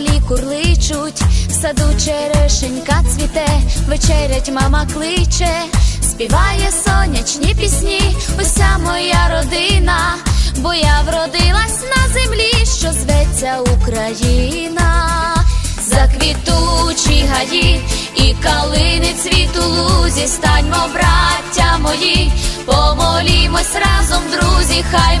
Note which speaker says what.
Speaker 1: журавлі курличуть, в саду черешенька цвіте, вечерять мама кличе, співає сонячні пісні, уся моя родина, бо я вродилась на землі, що зветься Україна. Заквітучі гаї і калини цвіт у лузі, станьмо, браття мої, помолімось разом, друзі, хай